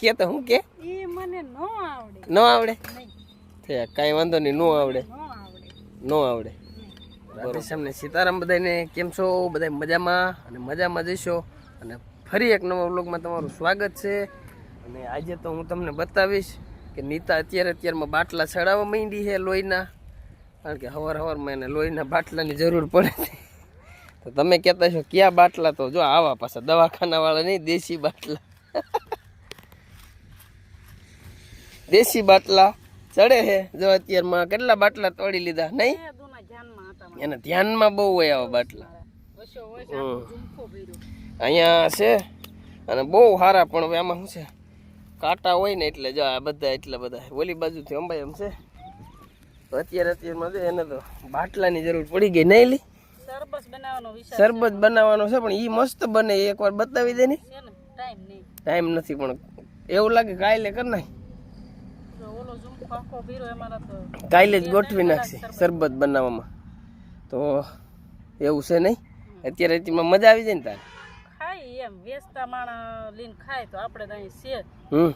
કે તો હું કે? એ મને ન આવડે. ન આવડે? તે કાંઈ વાંધો નહીં ન આવડે. ન આવડે. ન આવડે. સીતારામ બધાને કેમ છો? બધા મજામાં અને મજામાં જઈશો અને ફરી એક નવા વ્લોગમાં તમારું સ્વાગત છે. અને આજે તો હું તમને બતાવીશ કે નીતા અત્યારે અત્યારમાં બાટલા ચડાવવા માંડી છે લોહીના. કારણ કે હવાર હવારમાં એને લોહીના બાટલાની જરૂર પડે તો તમે કહેતા છો ક્યાં બાટલા? તો જો આવા પાછા દવાખાનાવાળા નહીં દેશી બાટલા. દેશી બાટલા ચડે હે જો અત્યારમાં કેટલા બાટલા તોડી લીધા નહીં? એના ધ્યાનમાં બહુ હોય આવા બાટલા. અહીંયા છે અને બહુ સારા પણ હવે આમાં શું છે? કાંટા હોય ને એટલે જો આ બધા એટલા બધા. ઓલી બાજુથી અંબાઈ એમ છે. અત્યારે અત્યારમાં જો એને તો બાટલાની જરૂર પડી ગઈ નહીં લી? સરબત બનાવવાનો શરબત બનાવવાનો છે પણ એ મસ્ત બને એકવાર બતાવી દે ને. ટાઈમ નથી પણ એવું લાગે કાલે કર નાખ જો ઓલો ઝુમખો આખો ભર્યો એમાં તો કાલે જ ગોઠવી નાખશે શરબત બનાવવામાં. તો એવું છે નહીં? અત્યારે તેમાં મજા આવી જાય ને તારે? ખાઈ એમ વેચતા માણા લઈને ખાય તો આપણે અહીં છે હમ.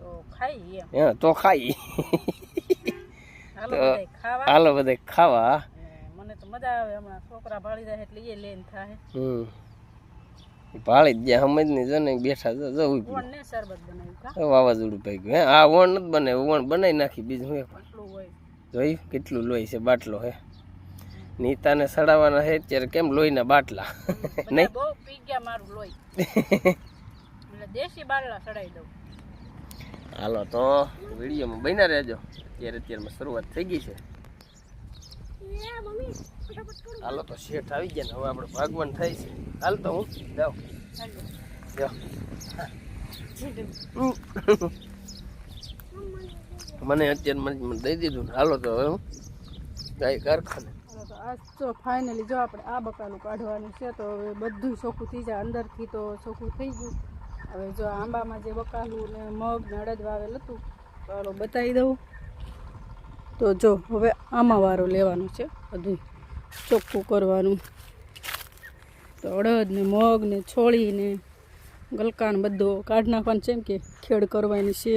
તો ખાઈ એમ. હા તો ખાઈ. હાલો બધા ખાવા? મને તો મજા આવે હમણાં છોકરા ભાળી જાય એટલે એ લઈને થાય. હમ. ભાળી જ ગયા સમજ નહીં જો ને બેઠા જો જવું જો વાવાઝોડું પઈ ગયું. હે આ ઓણ નથી બને વણ બનાવી નાખી બીજું હે જોયું? કેટલું લોહી છે બાટલો હે. નીતાને સડાવવાના હે અત્યારે કેમ લોહીના બાટલા? બારલા હાલો તો વિડીયોમાં બન્યા રહેજો. અત્યારે અત્યારમાં શરૂઆત થઈ ગઈ છે. હાલો તો શેઠ આવી ગયા ને. હવે આપણે ભાગવાન થાય છે. હાલ તો હું. જાઉં મને અત્યારે મને દઈ દીધું ને. હાલો તો હવે હું ગાય કારખાને. તો આજ તો ફાઇનલી જો આપણે આ બકાલું કાઢવાનું છે તો હવે બધું ચોખ્ખું થઈ જાય. અંદરથી તો ચોખ્ખું થઈ ગયું. હવે જો આંબામાં જે બકાલું ને મગ ને અડદ વાવેલ હતું તો બતાવી દઉં. તો જો હવે આમાં વારો લેવાનો છે બધું ચોખ્ખું કરવાનું. તો અડદ ને મગ ને છોળી ગલકાન બધું કાઢ નાખવાનું છે એમ કે ખેડ કરવાની છે.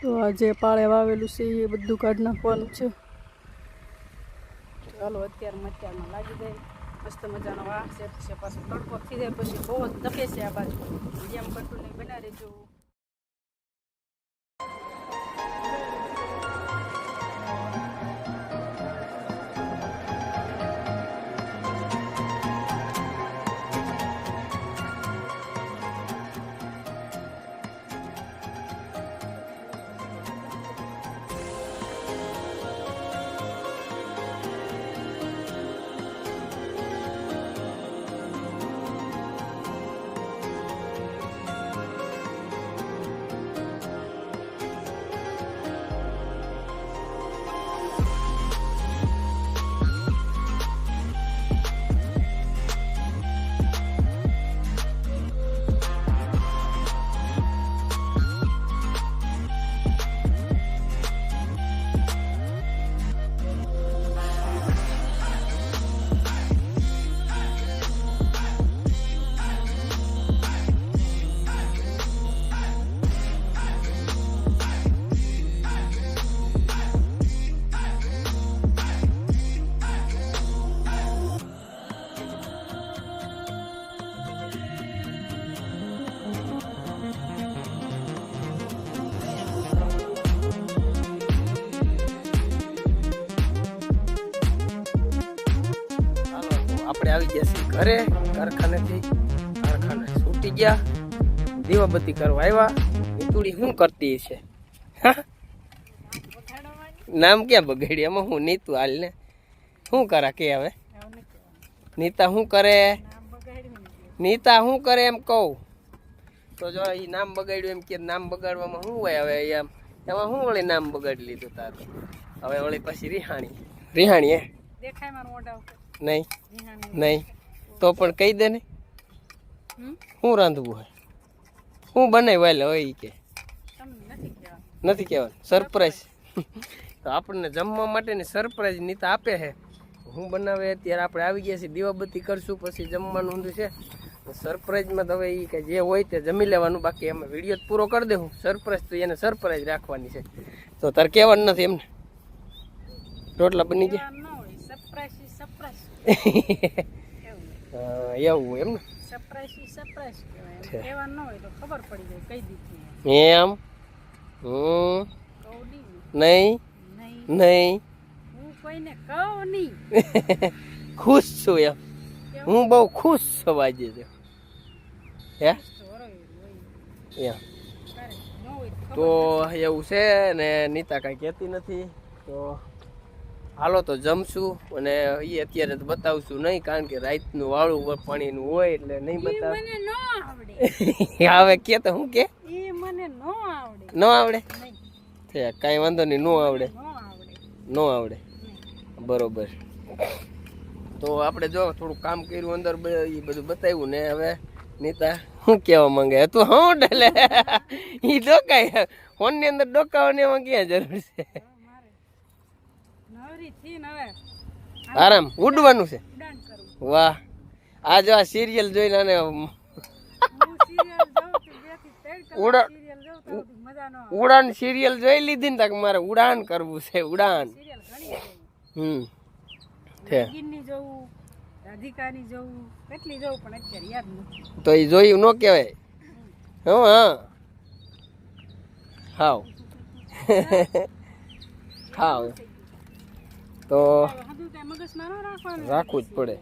તો આ જે પાળે વાવેલું છે એ બધું કાઢ નાખવાનું છે. ચાલો અત્યારમાં અત્યારમાં લાગી જાય. મસ્ત મજાનો વાહ છે પાછો તડકો થઈ જાય, પછી બહુ જ તપે છે આ બાજુ. જેમ નહીં બનાવી રહેજો આપણે આવી ગયા છીએ ઘરે, કારખાનેથી. કારખાને છૂટી ગયા. દીવાબત્તી કરવા આવ્યા. નીતુડી શું કરતી છે? નામ ક્યાં બગડી એમાં હું નીતુ હાલ ને. શું કરા કે હવે? નીતા શું કરે? નીતા શું કરે એમ કહું? તો જો એ નામ બગાડ્યું એમ કે નામ બગાડવામાં શું હોય હવે એમ? એમાં શું વળી નામ બગાડી લીધું તારું? હવે વળી પછી રિહાણી. રિહાણી એ? દેખાય મારું મોઢા નહીં નહીં. તો પણ કહી દે ને. શું રાંધવું હોય? શું બને વાલે હોય કે. નથી કહેવાનું. સરપ્રાઈઝ તો આપણને જમવા માટેની સરપ્રાઈઝ નીતા આપે છે. હું બનાવે ત્યારે આપણે આવી ગયા છીએ દીવાબત્તી કરશું પછી જમવાનું ઊંધું છે. સરપ્રાઈઝમાં તો હવે એ કે જે હોય તે જમી લેવાનું. બાકી એમાં વીડિયો જ પૂરો કરી દેવું સરપ્રાઈઝ તો એને સરપ્રાઈઝ રાખવાની છે. તો તારે કહેવાનું નથી એમને. રોટલા બની ગયા ન હોય સરપ્રાઈઝ ઇઝ સરપ્રાઈઝ એવું એમ સરપ્રાઈઝ સરપ્રાઈઝ કહેવાય એમ. કહેવાનું ન હોય તો ખબર પડી જાય કઈ દીધી એમ. હમ. નહીં? નહીં. હું કોઈને કહું નહીં ખુશ છું એમ. હું બહુ ખુશ છું આજે તો. હે? તો એમ. તો એવું છે ને નીતા કાંઈ કહેતી નથી. તો હાલો તો જમશું અને એ અત્યારે તો બતાવશું નહીં કારણ કે રાતનું વાળું પાણીનું હોય એટલે નહીં બતાવે. હવે કે તો હું કે? ન આવડે. કાંઈ વાંધો નહીં ન આવડે. ન આવડે. બરોબર. તો આપણે જો થોડું કામ કર્યું અંદર એ બધું બતાવ્યું ને હવે નીતા શું કહેવા માંગે? તું હું ડલે એ ડોકાય. ફોનની અંદર ડોકાવાની એમાં ક્યાં જરૂર છે હવે મારે નવરી થી ને હવે આરામ ઉડવાનું છે. વાહ. આ જો આ સિરિયલ જોઈને આને હું સિરિયલ જોઉં છું બેથી ત્રણ ઉડા- કલાક સિરિયલ જોઉં તો સુધી મજા ન આવે ઉડાન સિરિયલ જોઈ લીધી ને તાકે મારે ઉડાન કરવું છે ઉડાન. હમ. તો એ જોયું ન કહેવાય. હું હા. હાવ. હાવ. તો રાખવું જ પડે.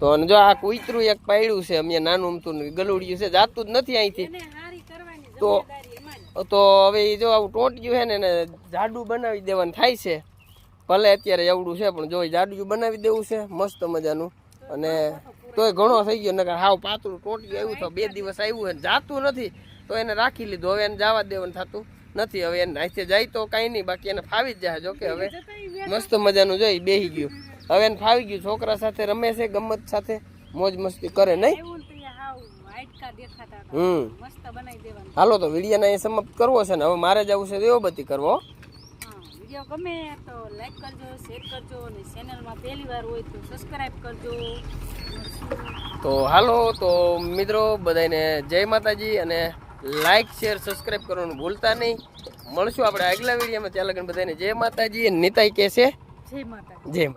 તો જો આ કુતરું એક પાડ્યું છે અમે નાનું અમતું ગલુડિયું છે જાતું જ નથી અહીંથી. તો- તો હવે જો આવું ટોંટિયું છે ને એને જાડું બનાવી દેવાનું થાય છે. ભલે અત્યારે એવડું છે પણ જો જાડું બનાવી દેવું છે મસ્ત મજાનું. અને તોય ઘણો થઈ ગયો નકર હાવ પાતળું ટોંટ્યું આવ્યું તો બે દિવસ આવ્યું જાતું નથી. તો એને રાખી લીધું હવે એને જવા દેવાનું થતું. નથી હવે એને હાથે જાય તો કાંઈ નહીં બાકી એને ફાવી જ જાય. જો કે હવે મસ્ત મજાનું જોઈ બેહી ગયું. હવે એને ફાવી ગયું છોકરા સાથે રમે છે ગમત સાથે મોજ મસ્તી કરે નહીં? હમ. હાલો તો વિડીયોને અહીં સમાપ્ત કરવો છે ને હવે મારે જવું છે દેવબત્તી કરવો વીડિયો ગમે તો લાઈક કરજો શેર કરજો અને ચેનલમાં પહેલી વાર હોય તો સબસ્ક્રાઈબ કરજો. તો હાલો તો મિત્રો બધાને જય માતાજી અને લાઈક શેર સબસ્ક્રાઈબ કરવાનું ભૂલતા નહીં. મળશું આપણે આગલા વિડીયોમાં. ત્યાં લગન બધાને. જય માતાજી. નીતાઈ કહેશે જય માતા જય